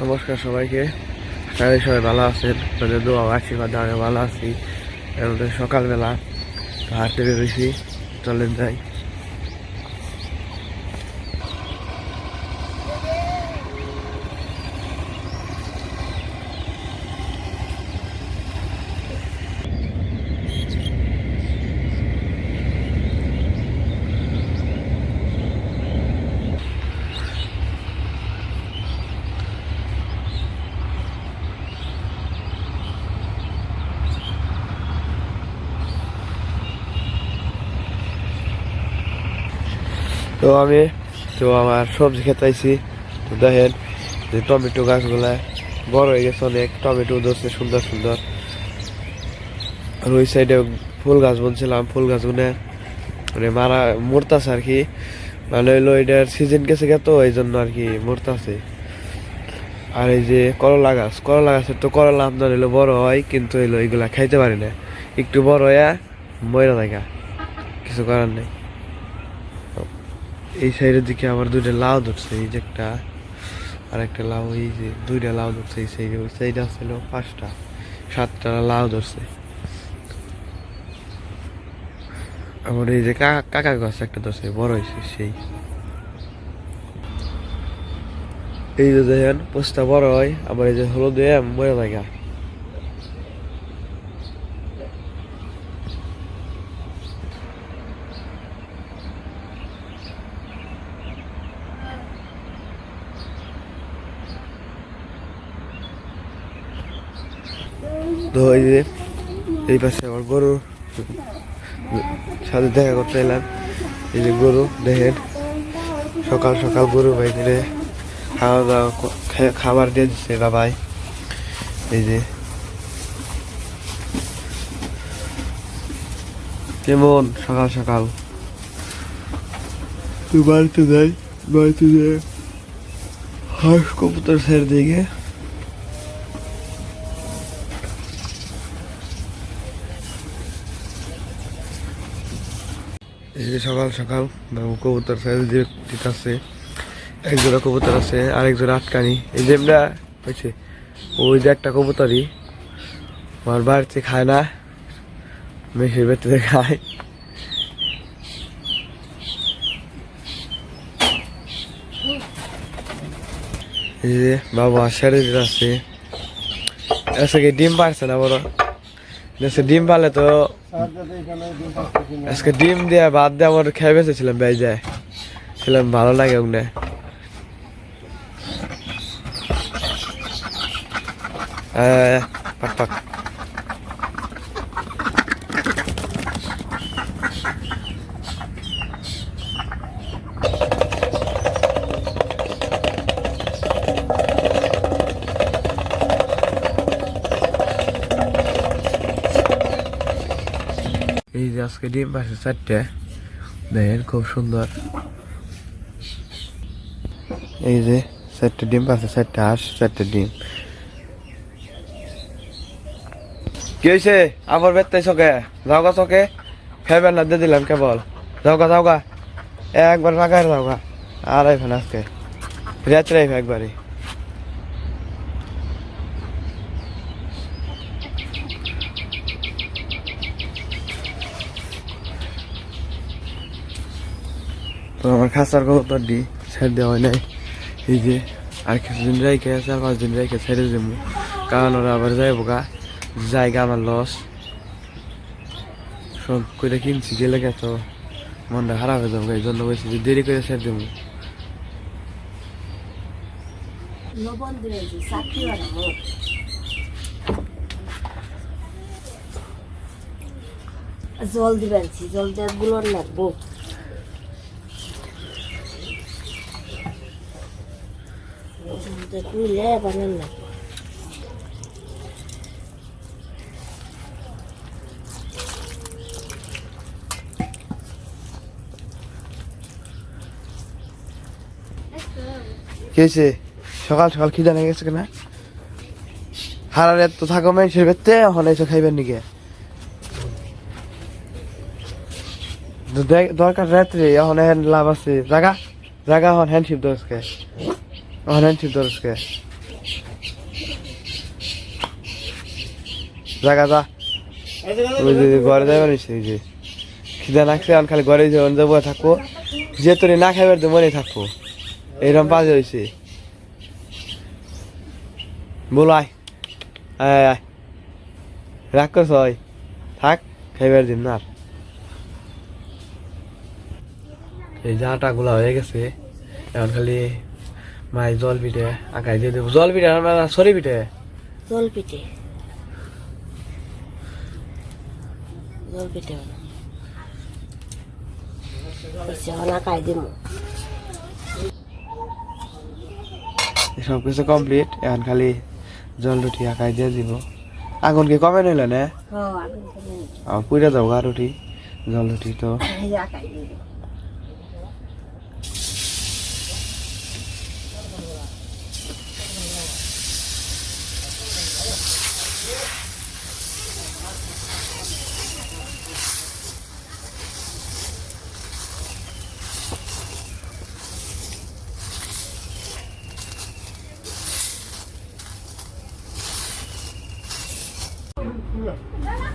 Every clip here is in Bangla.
নমস্কার সবাইকে। সবাই সবাই ভালো আছেন। তাদের দোয়া আশীর্বাদ আমি ভালো আছি। সকালবেলা হাঁটতে বেরোছি চলেন যাই। তো আমি তো আমার সবজি খেতে আইছি। তো দেখেন যে টমেটো গাছগুলা বড় হয়ে গেছে অনেক, টমেটো ধরছে সুন্দর সুন্দর। আর ওই সাইডে ফুল গাছ বলছিলাম ফুল গাছগুলো মানে মারা মরতাছে আর কি মানে হইল এটার সিজন গেছে গে তো এই জন্য আর কি মরতাছে। আর এই যে করলা গাছ, করলা গাছের তো করলা আপনার হইল বড় হয়, কিন্তু হইল এগুলা খাইতে পারি না। একটু বড় হইয়া ময়রা দেখা কিছু করার নেই। এই সাইডের দিকে আবার দুইটা লাউ ধরছে, এই যে একটা আর একটা লাউ, এই যে দুইটা লাউ ধরছে এই সাইডে, ওই সাইডে আসছিল পাঁচটা, সাতটা লাউ ধরছে। আবার এই যে কাকা গাছ একটা ধরছে, বড় হয়েছে সেই। এই যে দেখেন, পোস্টটা বড় হয়, আবার এই যে হলুদ মরে জায়গা তো এই যে, এই পাশে আমার গরু। সাথে দেখা করতে এলাম। এই যে গরু, দেখেন। সকাল সকাল গরু বাইরে খাওয়া দাওয়া খাবার দিয়ে দিচ্ছে বাবাই। এই যে। কেমন সকাল সকাল? বাড়িতে যাই বাড়িতে যাই হাঁস কবুতর ছেড়ে দিকে এই যে সকাল সকাল, বাবু কবুতর দিতেছে। এক জোড়া কবুতর আছে আরেক জোড়া আটকানি। এই যে আমরা, হয়েছে, ওই যে একটা কবুতরই, আমার বাড়িতে খায় না মেঘের বেতে খায়। এই যে বাবা সেরে দিতে আছে ডিম পারছে না বড় দেশে ডিম পালে তো আজকে ডিম দিয়ে ভাত দিয়ে আমার খেয়ে বেঁচেছিলাম বেজ যায়। ছিলাম ভালো লাগে ওখানে আহ, পাক পাক। আজকে ডিম পাশে চারটে। দেখেন খুব সুন্দর। এই যে চারটে ডিম পাশে চারটে হাঁস, চারটে ডিম। কি হয়েছে আবার বেত্তাই চকে যাও গা চকে খাইবেন না দিয়ে দিলাম কেবল। যাও গা, যাও একবার লাগাই যাও গা। আর আইফেন আজকে। রাত্রে আইফে একবারই। তো আমার কবুতর দি ছেড়ে দেওয়া নাই। এই যে আর কিছুদিন রেখে চার পাঁচ দিন রেখে ছেড়ে দেবো কারণ ওরা আবার যাইব গা, জায়গা আমার লস। সব করে কিনছি, গেলে গে তো মনটা খারাপ হয়ে যাব এই জন্য বলছি যে দেরি করে ছেড়ে দেবো। জল দিবেনছি জল দেওয়ারগুলোর লাগবো। জলটা কুইলে বানান লাগবো কি হয়েছে? সকাল সকাল খিদা লেগে গেছে কিনা? হারারে তো থাকো মানুষের বেতে এখন এসে খাইবেন নাকি? দরকার রাত্রে, এখন লাভ আছে। জাগা জাগা, এখন হ্যান্ডশিপ দরজকে হ্যান্ডশিপ দরজকে জায়গা যা। ওই যে ঘরে যাবে নিশ্চয় ওই যে। খিদা লাগছে এখন খালি ঘরে যাবেন যাব থাকব যে তোর না খাইবার তো মনে থাকব। এইরকম বাজে হয়েছে বলো আয়। আয় আয়, রাগ করছ থাক খাইবার দিন না এই যে আটাগুলো হয়ে গেছে এখন খালি মাই জল পিঠে আঁকাই দিয়ে দেবো। জল পিঠে না সরি পিঠে? জল পিঠে। জল পিঠে দিব। সব কিছু কমপ্লিট এখন খালি জল রুটি আঁকাই দিয়ে দিব। আগুন কি কমে নিল না? হ্যাঁ আগুন কমে আমার পুইরা রুটি জল রুটি তো। আকাই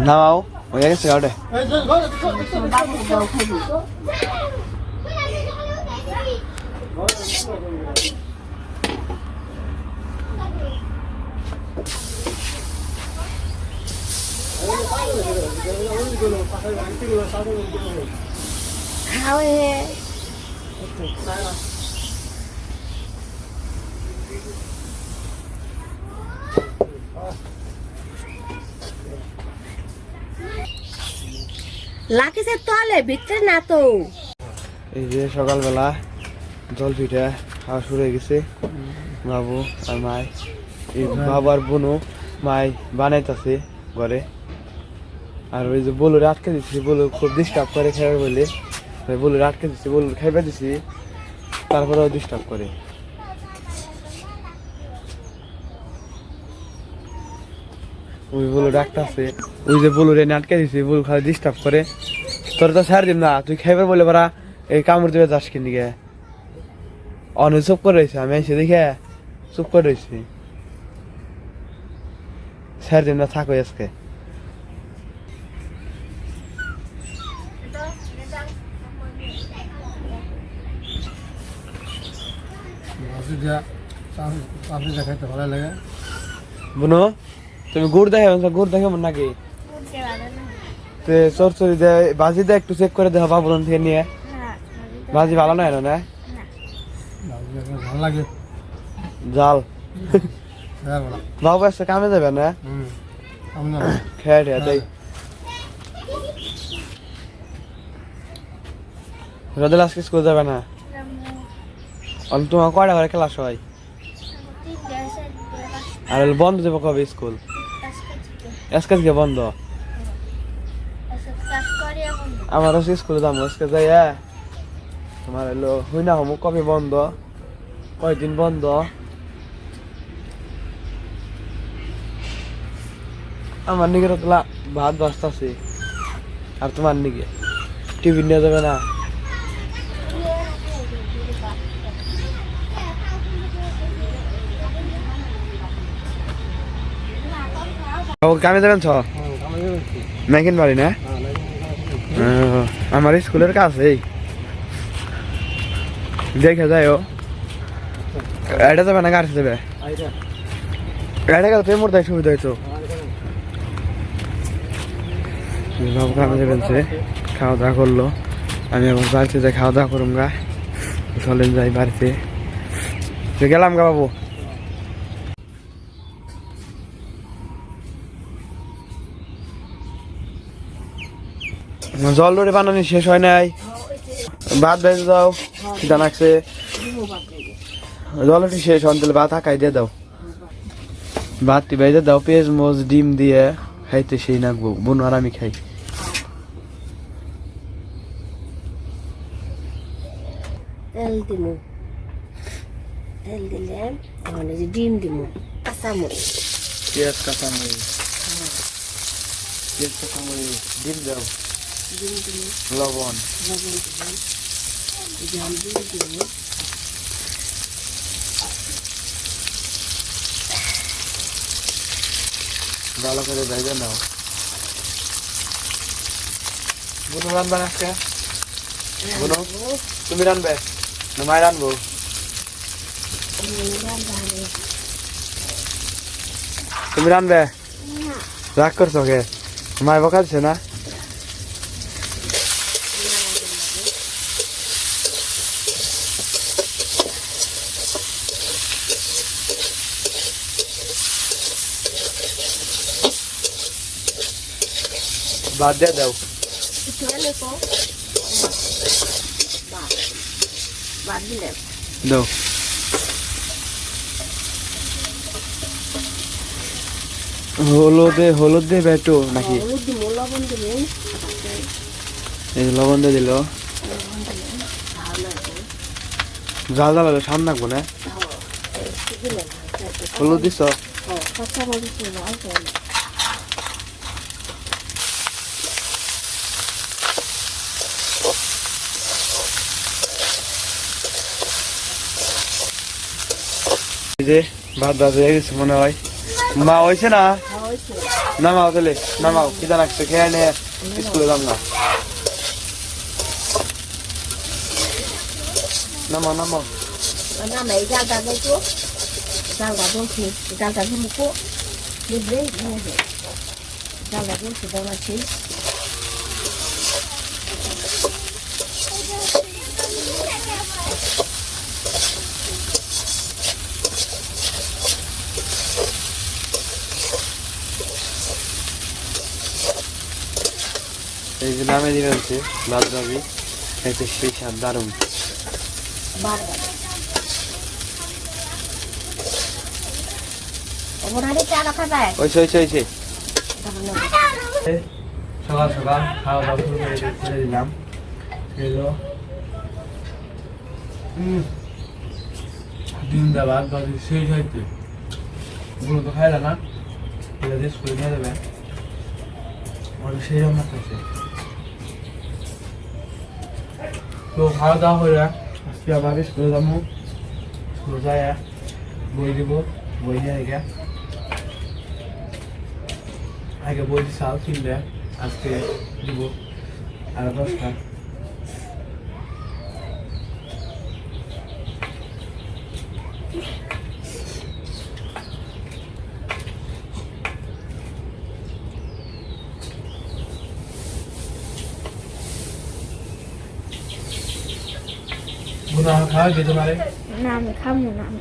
নাও হয়ে গেছে গাউটে বাকি দাও খাই দিব খাওয়ে লাকিসের তলে ভিতরে না তো। এই যে সকালবেলা জল পিঠে খাওয়া শুরু হয়ে গেছে। বাবু আর মাই এই বাবু আর বোনু মাই বানাইতেছে ঘরে। আর ওই যে বলুর আটকে দিচ্ছি বলু খুব ডিস্টার্ব করে খাইবে বলে। বলুর আটকে দিচ্ছি বলুর খাইবে দিছি। তারপরেও ডিস্টার্ব করে। ওই বলু ডাকতেছে ওই যে বলুর এনে আটকে দিছি বলু খালি ডিস্টার্ব করে। তোর তো ছাড় দিম না তুই খাইবে বলে পারা এই কামড় দিবে যাস কিন দিকে অনেক চুপ করে রয়েছে আমি এসে দেখে চুপ করে রয়েছি ছাড় দিম না থাকো আজকে। দেখাইতে ভালো লাগে। বুনো? তুমি গুড় দেখে গুড় দেখে নাকি? তে চরচরি দে, বাজি দে, একটু চেক করে দেহ বাবুলন থেকে নিয়ে। বাজি ভালো না লাগে জাল। বাবু আসছে, কামে যাবে না? খেয়ে ঠেয়ে দেই। রোদেল আজকে স্কুল যাবে না? তোমার কয়টা ঘরে ক্লাস হয় আর বন্ধ দেবো কবে স্কুল? আজকে থেকে বন্ধ। আমার হচ্ছে স্কুলে যাব আজকে যাই হ্যাঁ। তোমার হলো হই না হমু কবে বন্ধ? কয়দিন বন্ধ? আমার নিকে তো ভাত বাস্তা আছে আর তোমার নিকে টিফিন নিয়ে যাবে না ও কামে যাবেন ছ নাকিন বাড়ি না? আমার স্কুলের কাছেই দেখে যায় ও। এটা যাবে না, গাড়ি যাবে? এটা গেলে তুই মোর দেয় সুবিধা হয়েছো বাবু, কামে যাবেন খাওয়া দাওয়া করল। আমি আবার বাড়িতে যাই খাওয়া দাওয়া করুম গা। চলেন যাই বাড়িতে। গেলাম গা বাবু। জল রোডে বানানি শেষ হয় নাই। ভাত ভেজে দাও খিদা লাগছে। জল রুটি শেষ হন তাহলে ভাত হাঁকাই দিয়ে দাও। ভাতটি ভেজে দাও পেঁয়াজ মোজ ডিম দিয়ে খাইতে সেই নাকবো বোন আর আমি খাই। তেল দিমু। তেল দিলে এই যে ডিম দিমু। কাঁচামরিচ। পেঁয়াজ কাঁচামরিচ। পেঁয়াজ কাঁচামরিচ। ডিম দাও। লবণ। লবণ দিমু এই যে হলদি দিমু ভালো করে জায়গা নাও। বুনু রানবে আজকে? বুনু, তুমি রানবে? না মায় রানবো তুমি রানবে? রাগ করছ কে মায় বকা দিছে না? বাদ দিয়ে দাও দাও হলুদে হলুদ দিয়ে বেটো নাকি এই লবণ দিয়ে দিল। জাল জাল সামনে রাখব না? হলুদ দিছ? এই যে ভাত ভাত হয়ে গেছে মনে হয়। মা হয়েছে না? নামাও তাহলে, নামাও কিতা লাগছে, খেয়ে নিয়ে স্কুলে যাম না। নামাও নামাও। না এই জালটা দেখো জালটা বলছি জালটা ঢুকো বুঝবে জালটা বলছি বানাচ্ছি এই যে নামে দিয়ে ফেলছে ভাত ভাবি খাইতে সেই স্বাদ দারুণ বারবার ওর আগে চা রাখা যায় ওইছে ওইছে ওইছে তারপরে সকাল সকাল খাওয়া দাওয়া শুরু করে ছেড়ে দিলাম। এলো জিন্দাবাদ বাজি শেষ হইতে গুলো তো খাইলা না এগুলো দিয়ে স্কুলে নিয়ে দেবে ওটা সেই রান্না খাইছে তো খাওয়া দাওয়া হয়ে আজকে আবার স্কুলে যাব। স্কুলে যাই বই দিব। বই নিয়ে আগে আগে বই চাল কিনলে আজকে দিব। আর দশটা। গুনা খাওয়া যেতে পারে না আমি খাব না আমি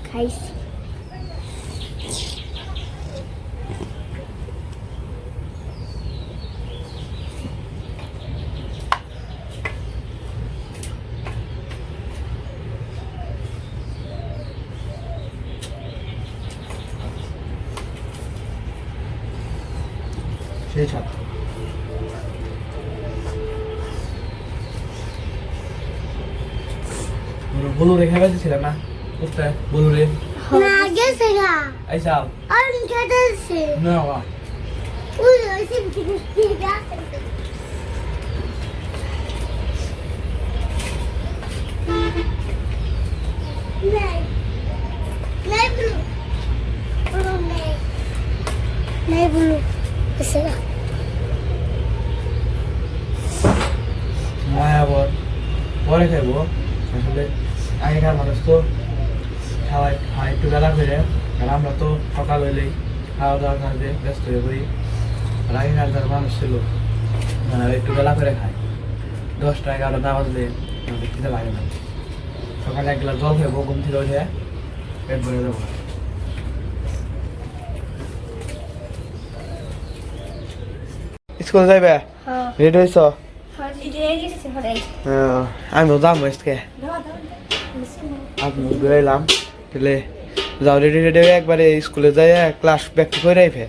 বলু রেখে গেছিলাম না? কোথায়? বলু রে না গেছে না আইসা আমি খেতেছি না বাবা ওই ওই সিমটি কুস্তি গেছে নেই নেই ব্লু ব্লু নেই নেই ব্লু গেছে গা মায়া বল পরে খাইবো আসলে আগেকার মানুষ তো খাওয়াই খাই একটু বেলা করে আর আমরা তো সকাল হইলেই খাওয়া দাওয়ার কাজে ব্যস্ত হয়ে পড়ি আর আগেকার যারা মানুষ ছিল তারা একটু বেলা করে খায়। দশটা এগারোটা না বাজলে আমাদের খেতে লাগে না। সকালে এক গ্লাস জল খাইবো ঘুম থেকে উঠে পেট ভরে দেবো স্কুল যাইবে? হ্যাঁ। রেডি হয়েছ? হয়ে আমিও যাম আজকে। আপনি বেরাইলাম। তাহলে যাও রেডি রেডি একবারে স্কুলে যাই ক্লাস ব্যাক করে ক্লাস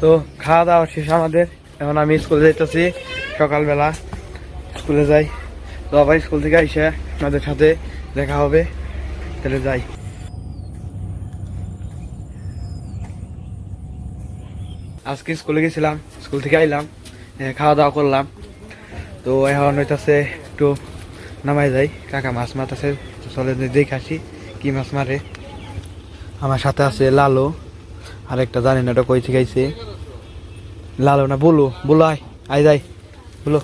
তো খাওয়া দাওয়া শেষ আমাদের। এখন আমি স্কুলে যাইতেছি, সকালবেলা স্কুলে যাই। তো আবার স্কুল থেকে আইসে আপনাদের সাথে দেখা হবে, তাহলে যাই। আজকে স্কুলে গেছিলাম, স্কুল থেকে আইলাম খাওয়া দাওয়া করলাম। তো এখন হইতাছে একটু নামাই যাই, কাকা মাছ আছে চলে দেখে আসি। কি মাছ মারে? আমার সাথে আছে লালো আর একটা জানি না ওটা কই থেকে আইছে। লালো না বলো? বলো আয় আয় যাই, বলো।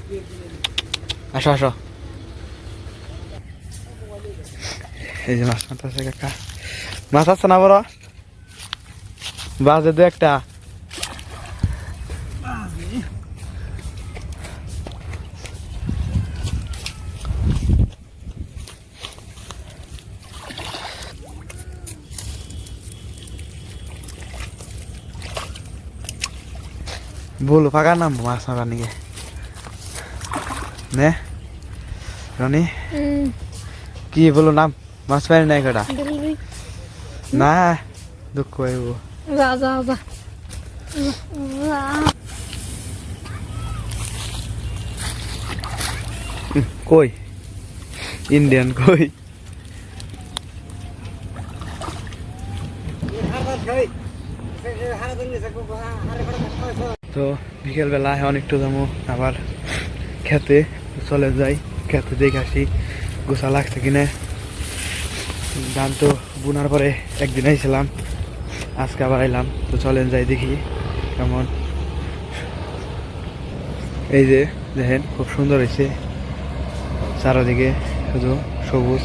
আসো আসো। এই যে মাছ মারতেছে কাকা মাছ আছে না বড়? বাজে দু একটা। বলো ফাঁকা নাম মাছ মারা নিকে। নে রনি। কি বলো নাম? মাছ পাই নাই কটা? না দুঃখ হইব। যা যা যা। কই? ইন্ডিয়ান কই? তো বিকেলবেলা এখন একটু যাব, আবার খেতে চলে যাই, খেতে দেখে আসি গোসা লাগছে কিনা। ধান তো বোনার পরে একদিন আইছিলাম, আজকে আবার আইলাম, তো চলেন যাই দেখি কেমন। এই যে দেখেন, খুব সুন্দর হয়েছে। চারদিকে শুধু সবুজ।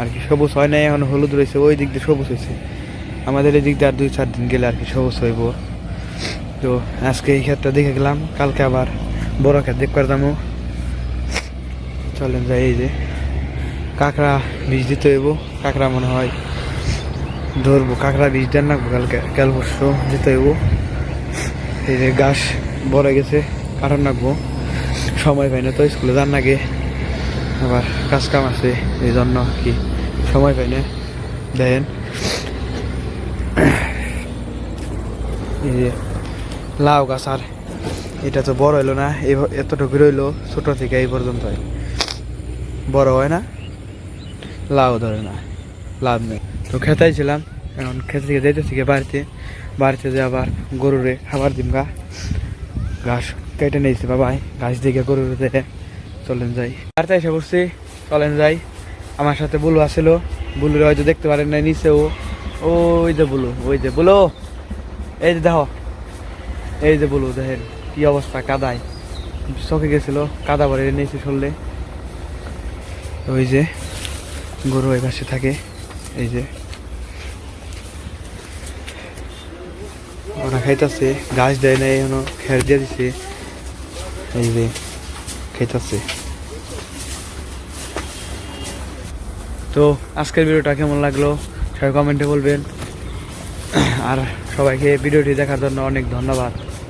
আর কি সবুজ হয় নাই, এখন হলুদ রয়েছে, ওই দিক দিয়ে সবুজ হয়েছে। আমাদের এই দিক দিয়ে আর দুই চার দিন গেলে আর কি সবুজ হইব। তো আজকে এই ক্ষেতটা দেখে গেলাম, কালকে আবার বড় ক্ষেত দেখ করতামও চলেন যাই এই যে। কাঁকড়া বীজ দিতে হইব, কাঁকড়া মনে হয় ধরবো, কাঁকড়া বীজ দেন রাখব কালকে, কাল পরশু দিতে হইব। এই যে গাছ বড় গেছে কারণ রাখব। সময় পাই না তো, স্কুলে যান নাগে আবার কাজ কাম আছে, এই জন্য কি সময় পাই না। দেখেন এই যে লাউ গাছ, আর এটা তো বড় হইল না এতটুকু রইল ছোট থেকে এই পর্যন্ত হয় বড় হয় না, লাউ ধরে না, লাভ নেই। তো খেতাই ছিলাম এখন খেতে থেকে যেতে থেকে বাড়িতে বাড়িতে যে আবার গরুরে খাবার দিম গা। ঘাস কেটে নিয়েছি বাবাই ঘাস দিকে গরুরে দেখে চলেন যাই। বাড়িতে এসে পড়ছি চলেন যাই। আমার সাথে বুলু আসছিল বুলুরে হয়তো দেখতে পারেন না নিচে ও ওই যে বুলু, ওই যে বুলু। এই যে দেখো এই যে বলু দেখেন কি অবস্থা, কাদায়। চোখে গেছিল, কাদা ভরে নিয়েছে শুনলে ওই যে গরু ওই পাশে থাকে, এই যে। ওরা খাইতেছে গাছ দেয় নাই এখনও, খের দিয়ে দিছে। এই যে খাইতেছে। তো আজকের ভিডিওটা কেমন লাগল, সবাই কমেন্টে বলবেন। আর সবাইকে ভিডিওটি দেখার জন্য অনেক ধন্যবাদ।